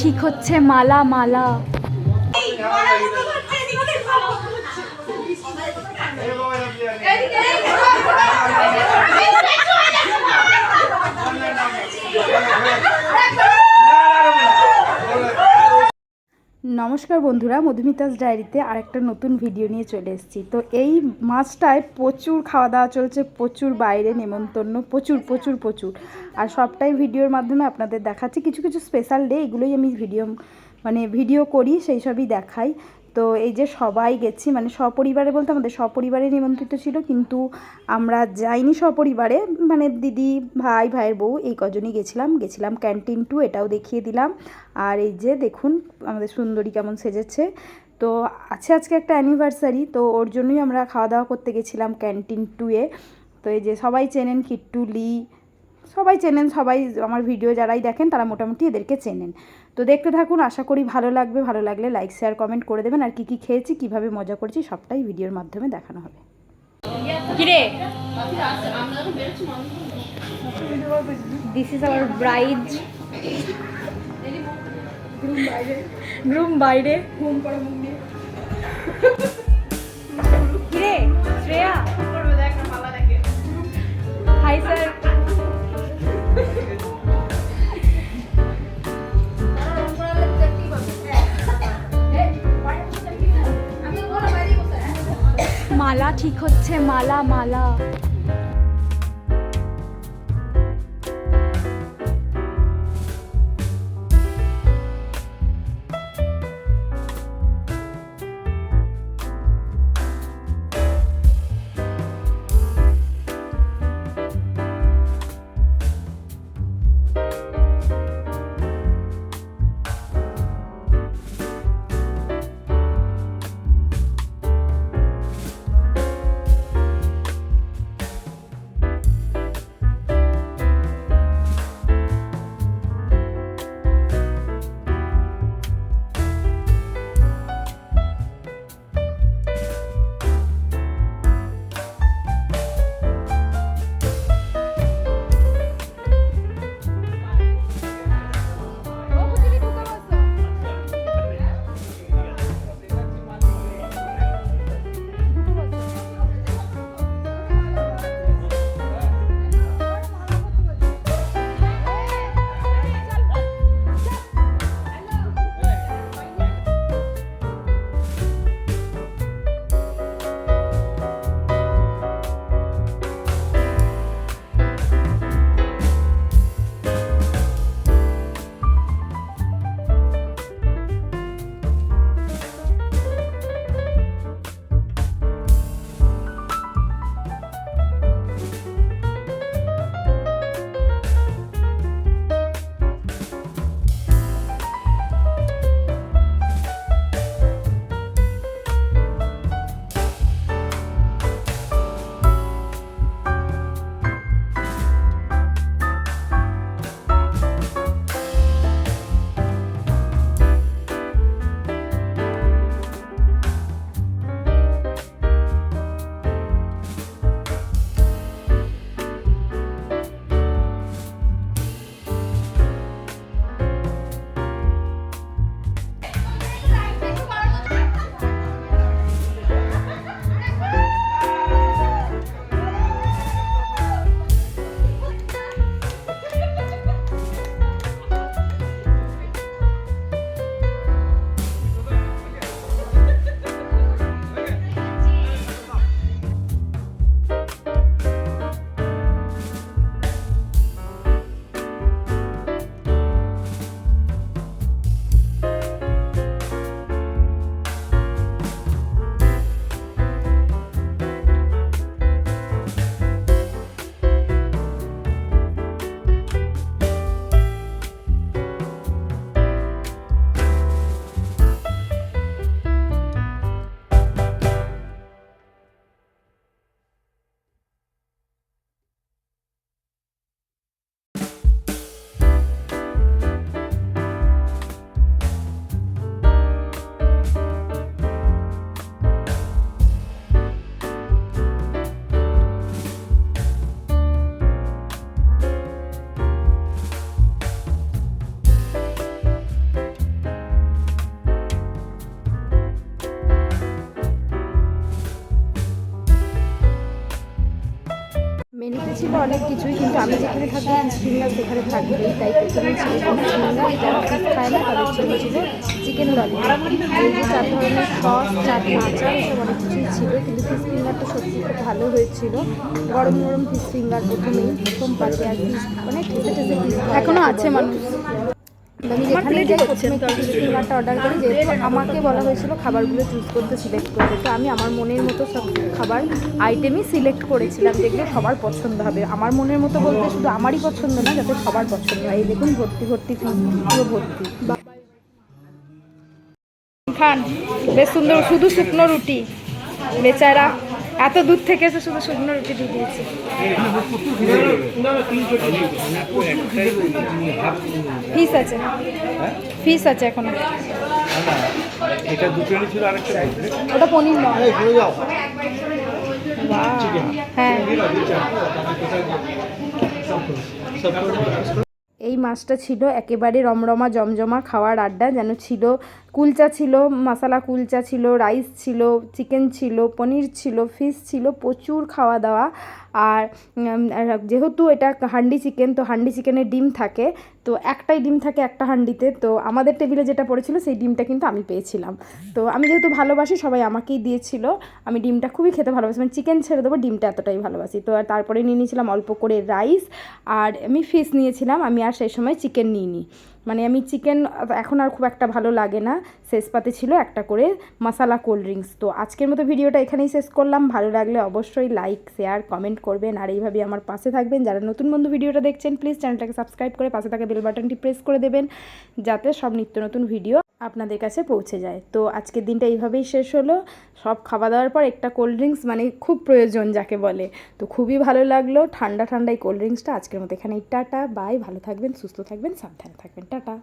ঠিক হচ্ছে মালা মালা নমস্কার বন্ধুরা, মধুমিতাস ডায়েরিতে আরেকটা নতুন ভিডিও নিয়ে চলে এসেছি। তো এই মাছটায় প্রচুর খাওয়া দাওয়া চলছে, প্রচুর বাইরে নেমন্তন্ন, প্রচুর প্রচুর প্রচুর। আর সবটাই ভিডিওর মাধ্যমে আপনাদের দেখাচ্ছি। কিছু কিছু স্পেশাল ডে এগুলোই আমি ভিডিও মানে ভিডিও করি, সেই সবই দেখাই। তো এই যে সবাই গেছি মানে সপরিবারে বলতে আমাদের সপরিবারে নিমন্ত্রিত ছিল, কিন্তু আমরা যাইনি সপরিবারে। মানে দিদি, ভাই, ভাইয়ের বউ, এই কজনই গেছিলাম। গেছিলাম ক্যান্টিন টু এটাও দেখিয়ে দিলাম। আর এই যে দেখুন, আমাদের সুন্দরী কেমন সেজেছে। তো আছে আজকে একটা অ্যানিভার্সারি তো ওর জন্যই আমরা খাওয়া দাওয়া করতে গেছিলাম ক্যান্টিন টুয়ে তো এই যে সবাই চেনেন কিট্টু, লি সবাই চেনেন সবাই আমার ভিডিও যারাই দেখেন তারা মোটামুটি এদেরকে চেনেন। তো দেখতে থাকুন আশা করি ভালো লাগবে। ভালো লাগলে লাইক শেয়ার কমেন্ট করে দেবেন। আর কী কী খেয়েছি কীভাবে মজা করছি সবটাই ভিডিওর মাধ্যমে দেখানো হবে। কিরে? This is our bride groom বাইরে। ঘুম করে মুখ মালা ঠিক হচ্ছে মালা মালা। ছিল অনেক কিছুই, কিন্তু আমি যেখানে থাকি ফিঙ্গার সেখানে থাকবে তাই প্রথমে খায় না তাদের ছিল ছিল চিকেন ললিপপ। এই যে চার ধরনের সস, চাট আচার এসব অনেক কিছুই ছিল, কিন্তু ফিস ফিঙ্গারটা সত্যি খুব ভালো হয়েছিল। গরম গরম ফিস ফিঙ্গার প্রথমেই, প্রথম পাশে আর কি মানে ঠেসে ঠেসে ফিশ এখনও আছে মানুষ। আমি যেখানে যাই প্রথমে অর্ডার করি যেহেতু আমাকে বলা হয়েছিল খাবারগুলো চুজ করতে সিলেক্ট করতে। তো আমি আমার মনের মতো সব খাবার আইটেমই সিলেক্ট করেছিলাম যেগুলো সবার পছন্দ হবে। আমার মনের মতো বলতে শুধু আমারই পছন্দ না যাতে সবার পছন্দ হয়। এই দেখুন ভর্তি ভর্তি পুরো ভর্তি। খান বেশ সুন্দর শুধু শুকনো রুটি। বেচারা এত দূর থেকে এসে শুধু শুকনো রুটি দিয়ে দিয়েছে। ফিস আছে। ফিস আছে এখন। এটা দুটো ছিল ওটা পনির নয়. হ্যাঁ। মাছটা ছিল একেবারে রমরমা, জমজমা খাওয়ার আড্ডা, যেন ছিল কুলচা ছিল, মশালা কুলচা ছিল রাইস ছিল চিকেন ছিল, পনির ছিল ফিশ ছিল, প্রচুর খাওয়া দাওয়া। আর যেহেতু এটা হান্ডি চিকেন তো হান্ডি চিকেনের ডিম থাকে। তো একটাই ডিম থাকে একটা হান্ডিতে। তো আমাদের টেবিলে যেটা পড়েছিল সেই ডিমটা কিন্তু আমি পেয়েছিলাম। তো আমি যেহেতু ভালোবাসি, সবাই আমাকেই দিয়েছিল। আমি ডিমটা খুবই খেতে ভালোবাসি। মানে চিকেন ছেড়ে দেবো, ডিমটা এতটাই ভালোবাসি। তো আর তারপরে নিয়ে নিয়েছিলাম অল্প করে রাইস আর আমি ফিস নিয়েছিলাম। আমি আর সেই সময় চিকেন নিইনি। মানে আমি চিকেন এখন আর খুব একটা ভালো লাগে না। শেষ পাতে ছিল একটা করে মশালা কোল্ড ড্রিঙ্কস তো আজকের মতো ভিডিওটা এখানেই শেষ করলাম। ভালো লাগলে অবশ্যই লাইক শেয়ার কমেন্ট করবেন। আর এইভাবে আমার পাশে থাকবেন। যারা নতুন বন্ধু ভিডিওটা দেখছেন প্লিজ চ্যানেলটাকে সাবস্ক্রাইব করে পাশে থাকা বেল বাটনটি প্রেস করে দেবেন। যাতে সব নিত্য নতুন ভিডিও আপনাদের কাছে পৌঁছে যায়। তো আজকের দিনটা এইভাবেই শেষ হলো। সব খাওয়া দাওয়ার পর একটা কোল্ড ড্রিঙ্কস মানে খুব প্রয়োজন যাকে বলে। তো খুবই ভালো লাগল। ঠান্ডা ঠান্ডা এই কোল্ড ড্রিঙ্কসটা আজকের মতো এখানেই। টাটা বাই ভালো থাকবেন, সুস্থ থাকবেন, সাবধানে থাকবেন। টাটা।